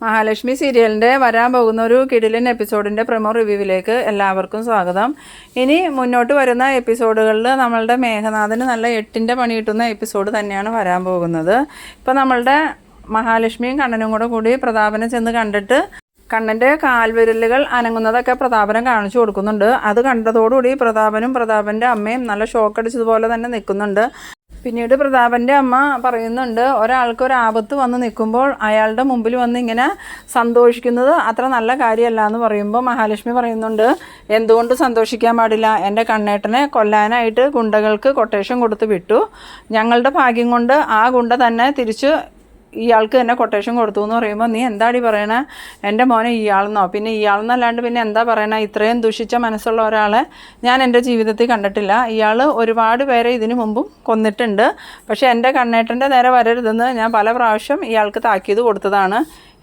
മഹാലക്ഷ്മി സീരിയലിന്റെ വരാൻ പോകുന്ന ഒരു കിടിലൻ എപ്പിസോഡിന്റെ പ്രമോ റിവ്യൂവിലേക്ക് എല്ലാവർക്കും സ്വാഗതം. ഇനി മുന്നോട്ട് വരുന്ന എപ്പിസോഡുകളിൽ നമ്മളുടെ മേഘനാഥന് നല്ല എട്ടിന്റെ പണി കിട്ടുന്ന എപ്പിസോഡ് തന്നെയാണ് വരാൻ പോകുന്നത്. ഇപ്പോൾ നമ്മളുടെ മഹാലക്ഷ്മിയും കണ്ണനും കൂടെ കൂടി പ്രതാപനെ ചെന്ന് കണ്ടിട്ട് കണ്ണന്റെ കാൽവിരലുകൾ അനങ്ങുന്നതൊക്കെ പ്രതാപനം കാണിച്ചു കൊടുക്കുന്നുണ്ട്. അത് കണ്ടതോടുകൂടി പ്രതാപനും പ്രതാപന്റെ അമ്മയും നല്ല ഷോക്ക് അടിച്ചതുപോലെ തന്നെ നിൽക്കുന്നുണ്ട്. പിന്നീട് പ്രതാപന്റെ അമ്മ പറയുന്നുണ്ട് ഒരാൾക്ക് ഒരു ആപത്ത് വന്ന് നിൽക്കുമ്പോൾ അയാളുടെ മുമ്പിൽ വന്ന് ഇങ്ങനെ സന്തോഷിക്കുന്നത് അത്ര നല്ല കാര്യമല്ല എന്ന് പറയുമ്പോൾ മഹാലക്ഷ്മി പറയുന്നുണ്ട് എന്തുകൊണ്ട് സന്തോഷിക്കാൻ പാടില്ല? എന്റെ കണ്ണേട്ടനെ കൊല്ലാനായിട്ട് ഗുണ്ടകൾക്ക് കൊട്ടേഷൻ കൊടുത്ത് വിട്ടു. ഞങ്ങളുടെ ഭാഗ്യം കൊണ്ട് ആ ഗുണ്ട തന്നെ തിരിച്ച് ഇയാൾക്ക് തന്നെ കൊട്ടേഷൻ കൊടുത്തു എന്ന് പറയുമ്പോൾ നീ എന്താടി പറയണേ? എന്റെ മോനെ ഇയാളെന്നോ? പിന്നെ ഇയാളെന്നല്ലാണ്ട് പിന്നെ എന്താ പറയണേ? ഇത്രയും ദുഷിച്ച മനസ്സുള്ള ഒരാളെ ഞാൻ എന്റെ ജീവിതത്തിൽ കണ്ടിട്ടില്ല. ഇയാൾ ഒരുപാട് പേരെ ഇതിനു മുമ്പും കൊന്നിട്ടുണ്ട്. പക്ഷേ എന്റെ കണ്ണേട്ടന്റെ നേരെ വരരുതെന്ന് ഞാൻ പല പ്രാവശ്യം ഇയാൾക്ക് താക്കീത് കൊടുത്തതാണ്.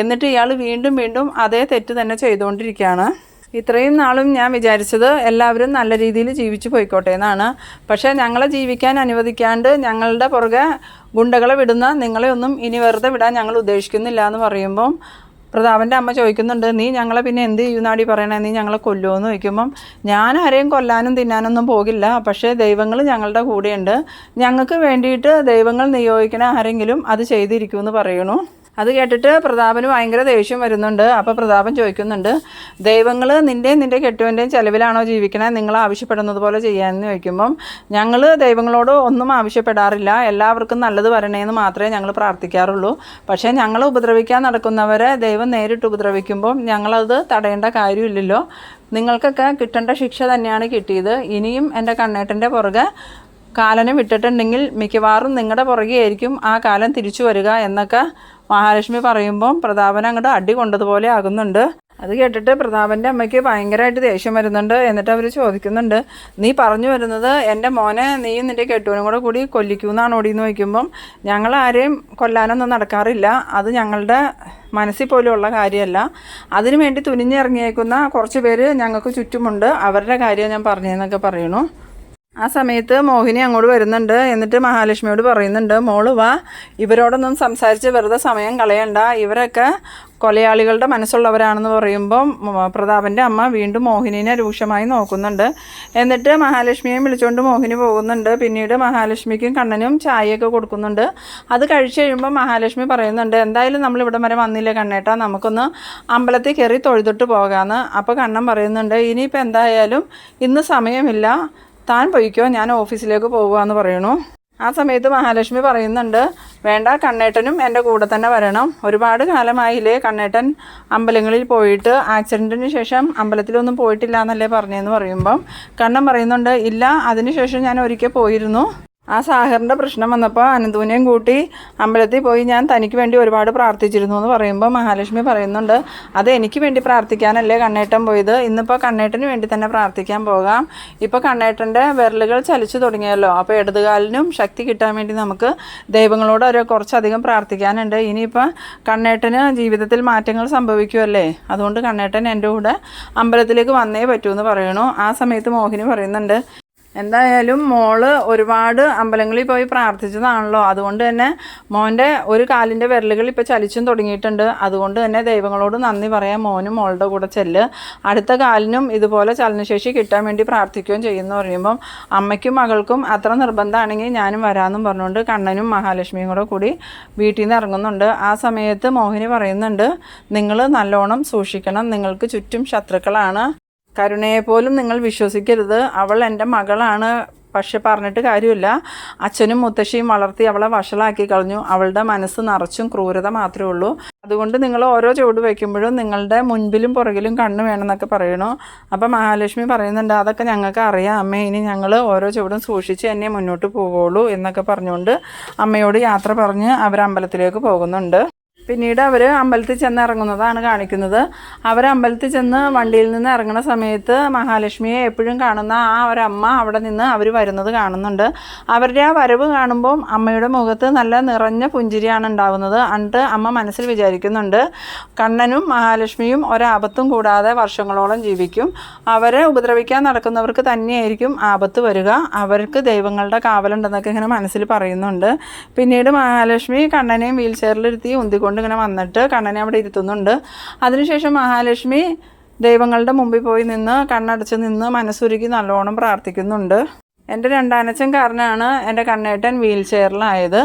എന്നിട്ട് ഇയാൾ വീണ്ടും വീണ്ടും അതേ തെറ്റ് തന്നെ ചെയ്തുകൊണ്ടിരിക്കുകയാണ്. ഇത്രയും നാളും ഞാൻ വിചാരിച്ചത് എല്ലാവരും നല്ല രീതിയിൽ ജീവിച്ചു പോയിക്കോട്ടെ എന്നാണ്. പക്ഷേ ഞങ്ങളെ ജീവിക്കാൻ അനുവദിക്കാണ്ട് ഞങ്ങളുടെ പുറകെ ഗുണ്ടകളെ വിടുന്ന നിങ്ങളെ ഒന്നും ഇനി വെറുതെ വിടാൻ ഞങ്ങൾ ഉദ്ദേശിക്കുന്നില്ല എന്ന് പറയുമ്പം പ്രതാപന്റെ അമ്മ ചോദിക്കുന്നുണ്ട് നീ ഞങ്ങളെ പിന്നെ എന്ത് ചെയ്യുന്നാടി പറയണേ? നീ ഞങ്ങളെ കൊല്ലുമോ എന്ന് ചോദിക്കുമ്പം ഞാൻ ആരെയും കൊല്ലാനും തിന്നാനൊന്നും പോകില്ല പക്ഷേ ദൈവങ്ങൾ ഞങ്ങളുടെ കൂടെയുണ്ട്. ഞങ്ങൾക്ക് വേണ്ടിയിട്ട് ദൈവങ്ങൾ നിയോഗിക്കണ ആരെങ്കിലും അത് ചെയ്തിരിക്കുമെന്ന് പറയണു അത് കേട്ടിട്ട് പ്രതാപന് ഭയങ്കര ദേഷ്യം വരുന്നുണ്ട്. അപ്പോൾ പ്രതാപൻ ചോദിക്കുന്നുണ്ട് ദൈവങ്ങൾ നിന്റെയും നിന്റെ കെട്ടുവന്റെയും ചെലവിലാണോ ജീവിക്കണേ? നിങ്ങൾ ആവശ്യപ്പെടുന്നത് പോലെ ചെയ്യാമെന്ന് ചോദിക്കുമ്പം ഞങ്ങൾ ദൈവങ്ങളോട് ഒന്നും ആവശ്യപ്പെടാറില്ല. എല്ലാവർക്കും നല്ലത് വരണേന്ന് മാത്രമേ ഞങ്ങൾ പ്രാർത്ഥിക്കാറുള്ളൂ. പക്ഷേ ഞങ്ങൾ ഉപദ്രവിക്കാൻ നടക്കുന്നവരെ ദൈവം നേരിട്ട് ഉപദ്രവിക്കുമ്പം ഞങ്ങളത് തടയേണ്ട കാര്യമില്ലല്ലോ. നിങ്ങൾക്കൊക്കെ കിട്ടേണ്ട ശിക്ഷ തന്നെയാണ് കിട്ടിയത്. ഇനിയും എന്റെ കണ്ണേട്ടന്റെ പുറകെ കാലനെ ഇട്ടിട്ടുണ്ടെങ്കിൽ മിക്കവാറും നിങ്ങളുടെ പുറകെ ആയിരിക്കും ആ കാലം തിരിച്ചു വരിക എന്നൊക്കെ മഹാലക്ഷ്മി പറയുമ്പം പ്രതാപൻ അങ്ങോട്ട് അടി കൊണ്ടതുപോലെ ആകുന്നുണ്ട്. അത് കേട്ടിട്ട് പ്രതാപന്റെ അമ്മയ്ക്ക് ഭയങ്കരമായിട്ട് ദേഷ്യം വരുന്നുണ്ട്. എന്നിട്ട് അവർ ചോദിക്കുന്നുണ്ട് നീ പറഞ്ഞു വരുന്നത് എന്റെ മോനെ നീയും നിന്റെ കെട്ടുവനും കൂടെ കൂടി കൊല്ലിക്കൂന്നാണ് ഓടിയെന്ന് ചോദിക്കുമ്പം ഞങ്ങൾ ആരെയും കൊല്ലാനൊന്നും നടക്കാറില്ല. അത് ഞങ്ങളുടെ മനസ്സിൽ പോലും ഉള്ള കാര്യമല്ല. അതിനു വേണ്ടി തുനിഞ്ഞിറങ്ങിയേക്കുന്ന കുറച്ച് പേര് ഞങ്ങൾക്ക് ചുറ്റുമുണ്ട്. അവരുടെ കാര്യം ഞാൻ പറഞ്ഞതെന്നൊക്കെ പറയണു. ആ സമയത്ത് മോഹിനി അങ്ങോട്ട് വരുന്നുണ്ട്. എന്നിട്ട് മഹാലക്ഷ്മിയോട് പറയുന്നുണ്ട് മോൾ വാ ഇവരോടൊന്നും സംസാരിച്ച് വെറുതെ സമയം കളയണ്ട. ഇവരൊക്കെ കൊലയാളികളുടെ മനസ്സുള്ളവരാണെന്ന് പറയുമ്പം പ്രതാപന്റെ അമ്മ വീണ്ടും മോഹിനിനെ രൂക്ഷമായി നോക്കുന്നുണ്ട്. എന്നിട്ട് മഹാലക്ഷ്മിയെയും വിളിച്ചുകൊണ്ട് മോഹിനി പോകുന്നുണ്ട്. പിന്നീട് മഹാലക്ഷ്മിക്കും കണ്ണനും ചായയൊക്കെ കൊടുക്കുന്നുണ്ട്. അത് കഴിച്ചു കഴിയുമ്പോൾ മഹാലക്ഷ്മി പറയുന്നുണ്ട് എന്തായാലും നമ്മൾ ഇവിടം വരെ വന്നില്ലേ കണ്ണേട്ടാ നമുക്കൊന്ന് അമ്പലത്തിൽ കയറി തൊഴുതിട്ട് പോകാമെന്ന് അപ്പോൾ കണ്ണൻ പറയുന്നുണ്ട് ഇനിയിപ്പോൾ എന്തായാലും ഇന്ന് സമയമില്ല. താൻ പൊയ്ക്കോ ഞാൻ ഓഫീസിലേക്ക് പോകുകയെന്ന് പറയണു ആ സമയത്ത് മഹാലക്ഷ്മി പറയുന്നുണ്ട് വേണ്ട കണ്ണേട്ടനും എന്റെ കൂടെ തന്നെ വരണം. ഒരുപാട് കാലമായില്ലേ കണ്ണേട്ടൻ അമ്പലങ്ങളിൽ പോയിട്ട് ആക്സിഡന്റിന് ശേഷം അമ്പലത്തിലൊന്നും പോയിട്ടില്ല എന്നല്ലേ പറഞ്ഞതെന്ന് പറയുമ്പം കണ്ണൻ പറയുന്നുണ്ട് ഇല്ല അതിനുശേഷം ഞാൻ ഒരിക്കൽ പോയിരുന്നു. ആ സാഹറിന്റെ പ്രശ്നം വന്നപ്പോൾ അനന്തൂനെയും കൂട്ടി അമ്പലത്തിൽ പോയി ഞാൻ തനിക്ക് വേണ്ടി ഒരുപാട് പ്രാർത്ഥിച്ചിരുന്നു എന്ന് പറയുമ്പോൾ മഹാലക്ഷ്മി പറയുന്നുണ്ട് അത് എനിക്ക് വേണ്ടി പ്രാർത്ഥിക്കാനല്ലേ കണ്ണേട്ടൻ പോയത്? ഇന്നിപ്പോൾ കണ്ണേട്ടന് വേണ്ടി തന്നെ പ്രാർത്ഥിക്കാൻ പോകാം. ഇപ്പോൾ കണ്ണേട്ടന്റെ വിരലുകൾ ചലിച്ചു തുടങ്ങിയല്ലോ. അപ്പോൾ ഇടതുകാലിനും ശക്തി കിട്ടാൻ വേണ്ടി നമുക്ക് ദൈവങ്ങളോട് ഒരു കുറച്ചധികം പ്രാർത്ഥിക്കാനുണ്ട്. ഇനിയിപ്പോൾ കണ്ണേട്ടന് ജീവിതത്തിൽ മാറ്റങ്ങൾ സംഭവിക്കുമല്ലേ അതുകൊണ്ട് കണ്ണേട്ടൻ എന്റെ കൂടെ അമ്പലത്തിലേക്ക് വന്നേ പറ്റൂ എന്ന് പറയണു ആ സമയത്ത് മോഹിനി പറയുന്നുണ്ട് എന്തായാലും മോൾ ഒരുപാട് അമ്പലങ്ങളിൽ പോയി പ്രാർത്ഥിച്ചതാണല്ലോ. അതുകൊണ്ട് തന്നെ മോന്റെ ഒരു കാലിന്റെ വിരലുകൾ ഇപ്പോൾ ചലിച്ചും തുടങ്ങിയിട്ടുണ്ട്. അതുകൊണ്ട് തന്നെ ദൈവങ്ങളോട് നന്ദി പറയാൻ മോനും മോളുടെ കൂടെ ചെല്ല്. അടുത്ത കാലിനും ഇതുപോലെ ചലനശേഷി കിട്ടാൻ വേണ്ടി പ്രാർത്ഥിക്കുകയും ചെയ്യുന്നു പറയുമ്പം അമ്മയ്ക്കും മകൾക്കും അത്ര നിർബന്ധമാണെങ്കിൽ ഞാനും വരാമെന്നും പറഞ്ഞുകൊണ്ട് കണ്ണനും മഹാലക്ഷ്മിയും കൂടെ കൂടി വീട്ടിൽ നിന്ന് ഇറങ്ങുന്നുണ്ട്. ആ സമയത്ത് മോഹിനി പറയുന്നുണ്ട് നിങ്ങൾ നല്ലോണം സൂക്ഷിക്കണം. നിങ്ങൾക്ക് ചുറ്റും ശത്രുക്കളാണ്. കരുണയെ പോലും നിങ്ങൾ വിശ്വസിക്കരുത്. അവൾ എന്റെ മകളാണ്. പക്ഷെ പറഞ്ഞിട്ട് കാര്യമില്ല. അച്ഛനും മുത്തശ്ശിയും വളർത്തി അവളെ വഷളാക്കി കളഞ്ഞു. അവളുടെ മനസ്സ് നിറച്ചും ക്രൂരത മാത്രമേ ഉള്ളൂ. അതുകൊണ്ട് നിങ്ങൾ ഓരോ ചുവട് വയ്ക്കുമ്പോഴും നിങ്ങളുടെ മുൻപിലും പുറകിലും കണ്ണ് വേണമെന്നൊക്കെ പറയണു. അപ്പം മഹാലക്ഷ്മി പറയുന്നുണ്ട് അതൊക്കെ ഞങ്ങൾക്ക് അറിയാം അമ്മ. ഇനി ഞങ്ങൾ ഓരോ ചുവടും സൂക്ഷിച്ച് എന്നെ മുന്നോട്ട് പോവുള്ളൂ എന്നൊക്കെ പറഞ്ഞുകൊണ്ട് അമ്മയോട് യാത്ര പറഞ്ഞ് അവർ അമ്പലത്തിലേക്ക് പോകുന്നുണ്ട്. പിന്നീട് അവർ അമ്പലത്തിൽ ചെന്ന് ഇറങ്ങുന്നതാണ് കാണിക്കുന്നത്. അവർ അമ്പലത്തിൽ ചെന്ന് വണ്ടിയിൽ നിന്ന് ഇറങ്ങുന്ന സമയത്ത് മഹാലക്ഷ്മിയെ എപ്പോഴും കാണുന്ന ആ ഒരമ്മ അവിടെ നിന്ന് അവർ വരുന്നത് കാണുന്നുണ്ട്. അവരുടെ ആ വരവ് കാണുമ്പോൾ അമ്മയുടെ മുഖത്ത് നല്ല നിറഞ്ഞ പുഞ്ചിരിയാണ് ഉണ്ടാകുന്നത് അണ്ട് അമ്മ മനസ്സിൽ വിചാരിക്കുന്നുണ്ട് കണ്ണനും മഹാലക്ഷ്മിയും ഒരാപത്തും കൂടാതെ വർഷങ്ങളോളം ജീവിക്കും. അവരെ ഉപദ്രവിക്കാൻ നടക്കുന്നവർക്ക് തന്നെയായിരിക്കും ആപത്ത് വരിക. അവർക്ക് ദൈവങ്ങളുടെ കാവലുണ്ടെന്നൊക്കെ ഇങ്ങനെ മനസ്സിൽ പറയുന്നുണ്ട്. പിന്നീട് മഹാലക്ഷ്മി കണ്ണനെയും വീൽ ചെയറിലിരുത്തി ഉന്തിക്കൊണ്ട് വിളിച്ചുകൊണ്ട് ഇങ്ങനെ വന്നിട്ട് കണ്ണനെ അവിടെ ഇരുത്തുന്നുണ്ട്. അതിനുശേഷം മഹാലക്ഷ്മി ദൈവങ്ങളുടെ മുമ്പിൽ പോയി നിന്ന് കണ്ണടച്ച് നിന്ന് മനസ്സുരുക്കി നല്ലോണം പ്രാർത്ഥിക്കുന്നുണ്ട്. എന്റെ രണ്ടാനച്ഛൻ കാരണമാണ് എന്റെ കണ്ണേട്ടൻ വീൽ ചെയറിലായത്.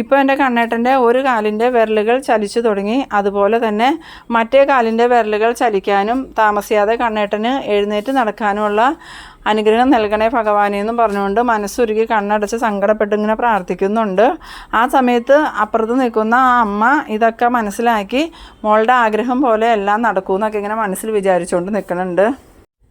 ഇപ്പോൾ എന്റെ കണ്ണേട്ടന്റെ ഒരു കാലിന്റെ വിരലുകൾ ചലിച്ചു തുടങ്ങി. അതുപോലെ തന്നെ മറ്റേ കാലിന്റെ വിരലുകൾ ചലിക്കാനും താമസിയാതെ കണ്ണേട്ടന് എഴുന്നേറ്റ് നടക്കാനുമുള്ള അനുഗ്രഹം നൽകണേ ഭഗവാനെ എന്ന് പറഞ്ഞുകൊണ്ട് മനസ്സുരുകി കണ്ണടച്ച് സങ്കടപ്പെട്ട് ഇങ്ങനെ പ്രാർത്ഥിക്കുന്നുണ്ട്. ആ സമയത്ത് അപ്പുറത്ത് നിൽക്കുന്ന ആ അമ്മ ഇതൊക്കെ മനസ്സിലാക്കി മോളുടെ ആഗ്രഹം പോലെ എല്ലാം നടക്കുമെന്നൊക്കെ ഇങ്ങനെ മനസ്സിൽ വിചാരിച്ചുകൊണ്ട് നിൽക്കുന്നുണ്ട്.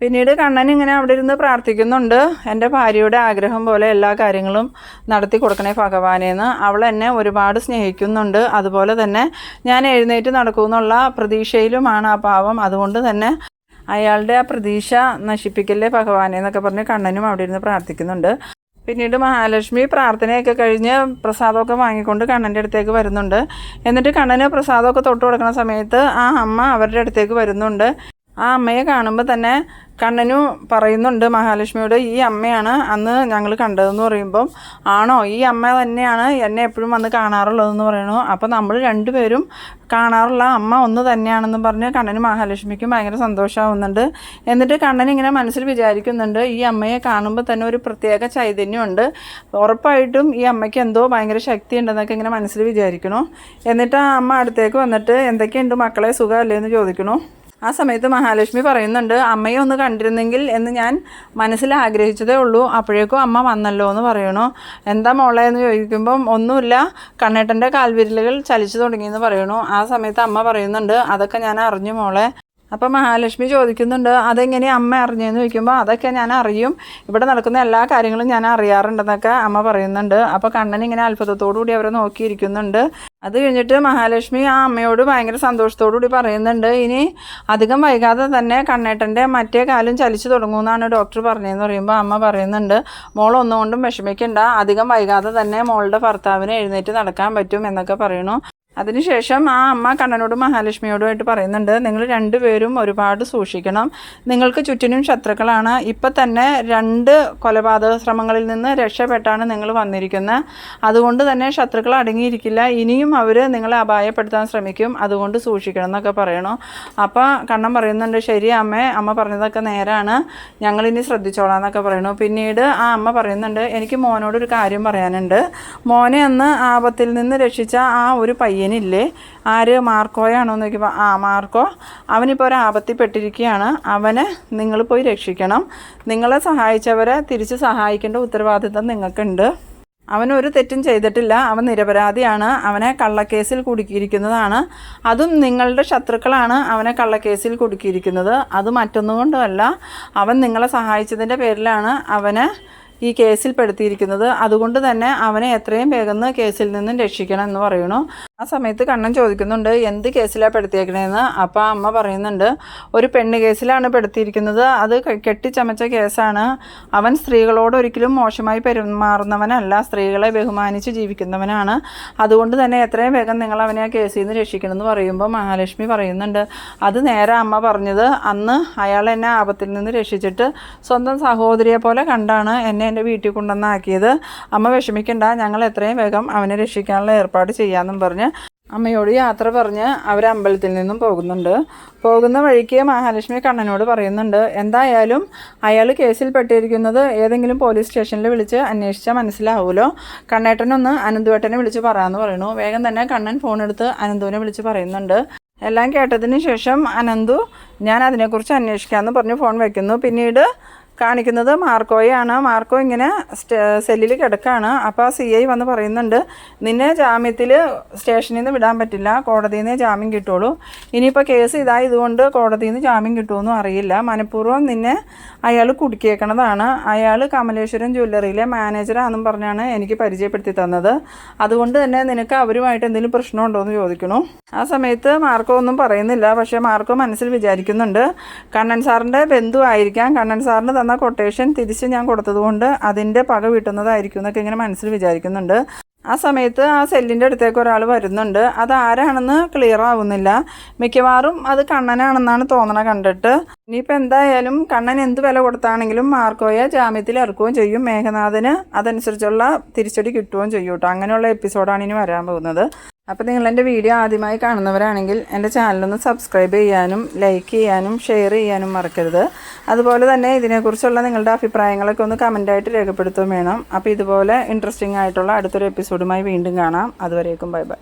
പിന്നീട് കണ്ണൻ ഇങ്ങനെ അവിടെ ഇരുന്ന് പ്രാർത്ഥിക്കുന്നുണ്ട്. എന്റെ ഭാര്യയുടെ ആഗ്രഹം പോലെ എല്ലാ കാര്യങ്ങളും നടത്തി കൊടുക്കണേ ഭഗവാനേന്ന് അവൾ എന്നെ ഒരുപാട് സ്നേഹിക്കുന്നുണ്ട്. അതുപോലെ തന്നെ ഞാൻ എഴുന്നേറ്റ് നടക്കുമെന്നുള്ള പ്രതീക്ഷയിലുമാണ് ആ പാവം. അതുകൊണ്ട് തന്നെ അയാളുടെ ആ പ്രതീക്ഷ നശിപ്പിക്കല്ലേ ഭഗവാനെ എന്നൊക്കെ പറഞ്ഞ് കണ്ണനും അവിടെ ഇരുന്ന് പ്രാർത്ഥിക്കുന്നുണ്ട്. പിന്നീട് മഹാലക്ഷ്മി പ്രാർത്ഥനയൊക്കെ കഴിഞ്ഞ് പ്രസാദമൊക്കെ വാങ്ങിക്കൊണ്ട് കണ്ണന്റെ അടുത്തേക്ക് വരുന്നുണ്ട്. എന്നിട്ട് കണ്ണന് പ്രസാദമൊക്കെ തൊട്ട് കൊടുക്കുന്ന സമയത്ത് ആ അമ്മ അവരുടെ അടുത്തേക്ക് വരുന്നുണ്ട്. ആ അമ്മയെ കാണുമ്പോൾ തന്നെ കണ്ണനു പറയുന്നുണ്ട് മഹാലക്ഷ്മിയോട് ഈ അമ്മയാണ് അന്ന് ഞങ്ങൾ കണ്ടതെന്ന് പറയുമ്പം ആണോ? ഈ അമ്മ തന്നെയാണ് എന്നെ എപ്പോഴും വന്ന് കാണാറുള്ളതെന്ന് പറയണു അപ്പോൾ നമ്മൾ രണ്ടുപേരും കാണാറുള്ള അമ്മ ഒന്ന് തന്നെയാണെന്ന് പറഞ്ഞ് കണ്ണനും മഹാലക്ഷ്മിക്കും ഭയങ്കര സന്തോഷമാവുന്നുണ്ട് എന്നിട്ട് കണ്ണൻ ഇങ്ങനെ മനസ്സിൽ വിചാരിക്കുന്നുണ്ട് ഈ അമ്മയെ കാണുമ്പോൾ തന്നെ ഒരു പ്രത്യേക ചൈതന്യമുണ്ട്. ഉറപ്പായിട്ടും ഈ അമ്മയ്ക്ക് എന്തോ ഭയങ്കര ശക്തി ഉണ്ടെന്നൊക്കെ ഇങ്ങനെ മനസ്സിൽ വിചാരിക്കണു എന്നിട്ട് ആ അമ്മ അടുത്തേക്ക് വന്നിട്ട് എന്തൊക്കെയുണ്ട് മക്കളെ? സുഖമല്ലേ? എന്ന് ചോദിക്കണു ആ സമയത്ത് മഹാലക്ഷ്മി പറയുന്നുണ്ട് അമ്മയെ ഒന്ന് കണ്ടിരുന്നെങ്കിൽ എന്ന് ഞാൻ മനസ്സിൽ ആഗ്രഹിച്ചതേ ഉള്ളൂ. അപ്പോഴേക്കും അമ്മ വന്നല്ലോ എന്ന് പറയണു. എന്താ മോളെ എന്ന് ചോദിക്കുമ്പം ഒന്നുമില്ല. കണ്ണേട്ടന്റെ കാൽവിരലുകൾ ചലിച്ചു തുടങ്ങിയെന്ന് പറയണു. ആ സമയത്ത് അമ്മ പറയുന്നുണ്ട് അതൊക്കെ ഞാൻ അറിഞ്ഞു മോളെ. അപ്പം മഹാലക്ഷ്മി ചോദിക്കുന്നുണ്ട് അതെങ്ങനെ അമ്മ അറിഞ്ഞതെന്ന് ചോദിക്കുമ്പോൾ അതൊക്കെ ഞാൻ അറിയും. ഇവിടെ നടക്കുന്ന എല്ലാ കാര്യങ്ങളും ഞാൻ അറിയാറുണ്ടെന്നൊക്കെ അമ്മ പറയുന്നുണ്ട്. അപ്പോൾ കണ്ണൻ ഇങ്ങനെ അത്ഭുതത്തോടു കൂടി അവരെ നോക്കിയിരിക്കുന്നുണ്ട്. അത് കഴിഞ്ഞിട്ട് മഹാലക്ഷ്മി ആ അമ്മയോട് ഭയങ്കര സന്തോഷത്തോടു കൂടി പറയുന്നുണ്ട് ഇനി അധികം വൈകാതെ തന്നെ കണ്ണേട്ടന്റെ മറ്റേ കാലും ചലിച്ചു തുടങ്ങുമെന്നാണ് ഡോക്ടർ പറഞ്ഞതെന്ന് പറയുമ്പോൾ അമ്മ പറയുന്നുണ്ട്. മോൾ ഒന്നുകൊണ്ടും വിഷമിക്കണ്ട. അധികം വൈകാതെ തന്നെ മോളുടെ ഭർത്താവിന് എഴുന്നേറ്റ് നടക്കാൻ പറ്റും എന്നൊക്കെ പറയണു അതിനുശേഷം ആ അമ്മ കണ്ണനോടും മഹാലക്ഷ്മിയോടുമായിട്ട് പറയുന്നുണ്ട് നിങ്ങൾ രണ്ടുപേരും ഒരുപാട് സൂക്ഷിക്കണം. നിങ്ങൾക്ക് ചുറ്റിനും ശത്രുക്കളാണ്. ഇപ്പം തന്നെ രണ്ട് കൊലപാതക ശ്രമങ്ങളിൽ നിന്ന് രക്ഷപ്പെട്ടാണ് നിങ്ങൾ വന്നിരിക്കുന്നത് അതുകൊണ്ട് തന്നെ ശത്രുക്കൾ അടങ്ങിയിരിക്കില്ല. ഇനിയും അവർ നിങ്ങളെ അപായപ്പെടുത്താൻ ശ്രമിക്കും. അതുകൊണ്ട് സൂക്ഷിക്കണം എന്നൊക്കെ പറയണു. അപ്പോൾ കണ്ണൻ പറയുന്നുണ്ട് ശരി അമ്മേ. അമ്മ പറഞ്ഞതൊക്കെ നേരാണ്. ഞങ്ങളിനി ശ്രദ്ധിച്ചോളാം എന്നൊക്കെ പറയണു. പിന്നീട് ആ അമ്മ പറയുന്നുണ്ട് എനിക്ക് മോനോടൊരു കാര്യം പറയാനുണ്ട്. മോനെ അന്ന് ആപത്തിൽ നിന്ന് രക്ഷിച്ച ആ ഒരു പയ്യനില്ലേ ആര്? മാർക്കോയാണോ എന്ന് നോക്കിയപ്പോൾ ആ മാർക്കോ. അവനിപ്പോൾ ഒരു ആപത്തിപ്പെട്ടിരിക്കുകയാണ് അവന് നിങ്ങൾ പോയി രക്ഷിക്കണം. നിങ്ങളെ സഹായിച്ചവരെ തിരിച്ച് സഹായിക്കേണ്ട ഉത്തരവാദിത്തം നിങ്ങൾക്കുണ്ട്. അവൻ ഒരു തെറ്റും ചെയ്തിട്ടില്ല. അവൻ നിരപരാധിയാണ്. അവനെ കള്ളക്കേസിൽ കുടുക്കിയിരിക്കുന്നതാണ്. അതും നിങ്ങളുടെ ശത്രുക്കളാണ് അവനെ കള്ളക്കേസിൽ കുടുക്കിയിരിക്കുന്നത്. അത് മറ്റൊന്നുകൊണ്ടുമല്ല. അവൻ നിങ്ങളെ സഹായിച്ചതിന്റെ പേരിലാണ് അവനെ ഈ കേസിൽ പെടുത്തിയിരിക്കുന്നത്. അതുകൊണ്ട് തന്നെ അവനെ എത്രയും വേഗം കേസിൽ നിന്നും രക്ഷിക്കണം എന്ന് പറയണു ആ സമയത്ത് കണ്ണൻ ചോദിക്കുന്നുണ്ട് എന്ത് കേസിലാണ് പെടുത്തിയേക്കണേന്ന്? അപ്പോൾ അമ്മ പറയുന്നുണ്ട് ഒരു പെണ്ണ് കേസിലാണ് പെടുത്തിയിരിക്കുന്നത്. അത് കെട്ടിച്ചമച്ച കേസാണ്. അവൻ സ്ത്രീകളോട് ഒരിക്കലും മോശമായി പെരുമാറുന്നവനല്ല. സ്ത്രീകളെ ബഹുമാനിച്ച് ജീവിക്കുന്നവനാണ്. അതുകൊണ്ട് തന്നെ എത്രയും വേഗം നിങ്ങൾ അവനെ ആ കേസിൽ നിന്ന് രക്ഷിക്കണമെന്ന് പറയുമ്പോൾ മഹാലക്ഷ്മി പറയുന്നുണ്ട്. അത് നേരെ അമ്മ പറഞ്ഞത് അന്ന് അയാൾ എന്നെ ആപത്തിൽ നിന്ന് രക്ഷിച്ചിട്ട് സ്വന്തം സഹോദരിയെ പോലെ കണ്ടാണ് എന്നെ എന്റെ വീട്ടിൽ കൊണ്ടുവന്നാക്കിയത്. അമ്മ വിഷമിക്കണ്ട. ഞങ്ങൾ എത്രയും വേഗം അവനെ രക്ഷിക്കാനുള്ള ഏർപ്പാട് ചെയ്യാമെന്നും പറഞ്ഞ് അമ്മയോട് യാത്ര പറഞ്ഞ് അവർ അമ്പലത്തിൽ നിന്നും പോകുന്നുണ്ട്. പോകുന്ന വഴിക്ക് മഹാലക്ഷ്മി കണ്ണനോട് പറയുന്നുണ്ട് എന്തായാലും അയാൾ കേസിൽ പെട്ടിരിക്കുന്നത് ഏതെങ്കിലും പോലീസ് സ്റ്റേഷനിൽ വിളിച്ച് അന്വേഷിച്ചാൽ മനസ്സിലാവുമല്ലോ കണ്ണേട്ടനൊന്ന് അനന്തുവേട്ടനെ വിളിച്ച് പറയാമെന്ന് പറയുന്നു വേഗം തന്നെ കണ്ണൻ ഫോൺ എടുത്ത് അനന്തുവിനെ വിളിച്ച് പറയുന്നുണ്ട്. എല്ലാം കേട്ടതിന് ശേഷം അനന്തു ഞാൻ അതിനെക്കുറിച്ച് അന്വേഷിക്കാമെന്ന് പറഞ്ഞ് ഫോൺ വയ്ക്കുന്നു പിന്നീട് കാണിക്കുന്നത് മാർക്കോയാണ് മാർക്കോ ഇങ്ങനെ സെല്ലിൽ കിടക്കുകയാണ് അപ്പോൾ സി ഐ വന്ന് പറയുന്നുണ്ട് നിന്നെ ജാമ്യത്തിൽ സ്റ്റേഷനിൽ നിന്ന് വിടാൻ പറ്റില്ല. കോടതിയിൽ നിന്ന് ജാമ്യം കിട്ടുള്ളൂ. ഇനിയിപ്പോൾ കേസ് ഇതായതുകൊണ്ട് കോടതിയിൽ നിന്ന് ജാമ്യം കിട്ടുമെന്നും അറിയില്ല. മനഃപൂർവം നിന്നെ അയാൾ കുടുക്കിയേക്കണതാണ്. അയാൾ കമലേശ്വരം ജ്വല്ലറിയിലെ മാനേജറാണെന്നും പറഞ്ഞാണ് എനിക്ക് പരിചയപ്പെടുത്തി തന്നത്. അതുകൊണ്ട് തന്നെ നിനക്ക് അവരുമായിട്ട് എന്തെങ്കിലും പ്രശ്നമുണ്ടോ എന്ന് ചോദിക്കണു. ആ സമയത്ത് മാർക്കോ ഒന്നും പറയുന്നില്ല. പക്ഷേ മാർക്കോ മനസ്സിൽ വിചാരിക്കുന്നുണ്ട് കണ്ണൻ സാറിന്റെ ബന്ധു ആയിരിക്കാം. കണ്ണൻ സാറിന് തന്ന കൊട്ടേഷൻ തിരിച്ച് ഞാൻ കൊടുത്തതുകൊണ്ട് അതിന്റെ പക വീട്ടുന്നതായിരിക്കും എന്നൊക്കെ ഇങ്ങനെ മനസ്സിൽ വിചാരിക്കുന്നുണ്ട്. ആ സമയത്ത് ആ സെല്ലിന്റെ അടുത്തേക്ക് ഒരാൾ വരുന്നുണ്ട്. അത് ആരാണെന്ന് ക്ലിയർ ആവുന്നില്ല. മിക്കവാറും അത് കണ്ണനാണെന്നാണ് തോന്നണ കണ്ടിട്ട്. ഇനിയിപ്പോൾ എന്തായാലും കണ്ണൻ എന്ത് വില കൊടുത്താണെങ്കിലും മാർക്കോയെ ജാമ്യത്തിൽ ഇറക്കുകയും ചെയ്യും. മേഘനാഥന് അതനുസരിച്ചുള്ള തിരിച്ചടി കിട്ടുകയും ചെയ്യും കേട്ടോ. അങ്ങനെയുള്ള എപ്പിസോഡാണ് ഇനി വരാൻ പോകുന്നത്. അപ്പോൾ നിങ്ങൾ എന്റെ വീഡിയോ ആദ്യമായി കാണുന്നവരാണെങ്കിൽ എന്റെ ചാനലൊന്ന് സബ്സ്ക്രൈബ് ചെയ്യാനും ലൈക്ക് ചെയ്യാനും ഷെയർ ചെയ്യാനും മറക്കരുത്. അതുപോലെ തന്നെ ഇതിനെക്കുറിച്ചുള്ള നിങ്ങളുടെ അഭിപ്രായങ്ങളൊക്കെ ഒന്ന് കമന്റായിട്ട് രേഖപ്പെടുത്തുകയും വേണം. അപ്പോൾ ഇതുപോലെ ഇൻട്രസ്റ്റിംഗ് ആയിട്ടുള്ള അടുത്തൊരു എപ്പിസോഡുമായി വീണ്ടും കാണാം. അതുവരേക്കും ബൈ ബൈ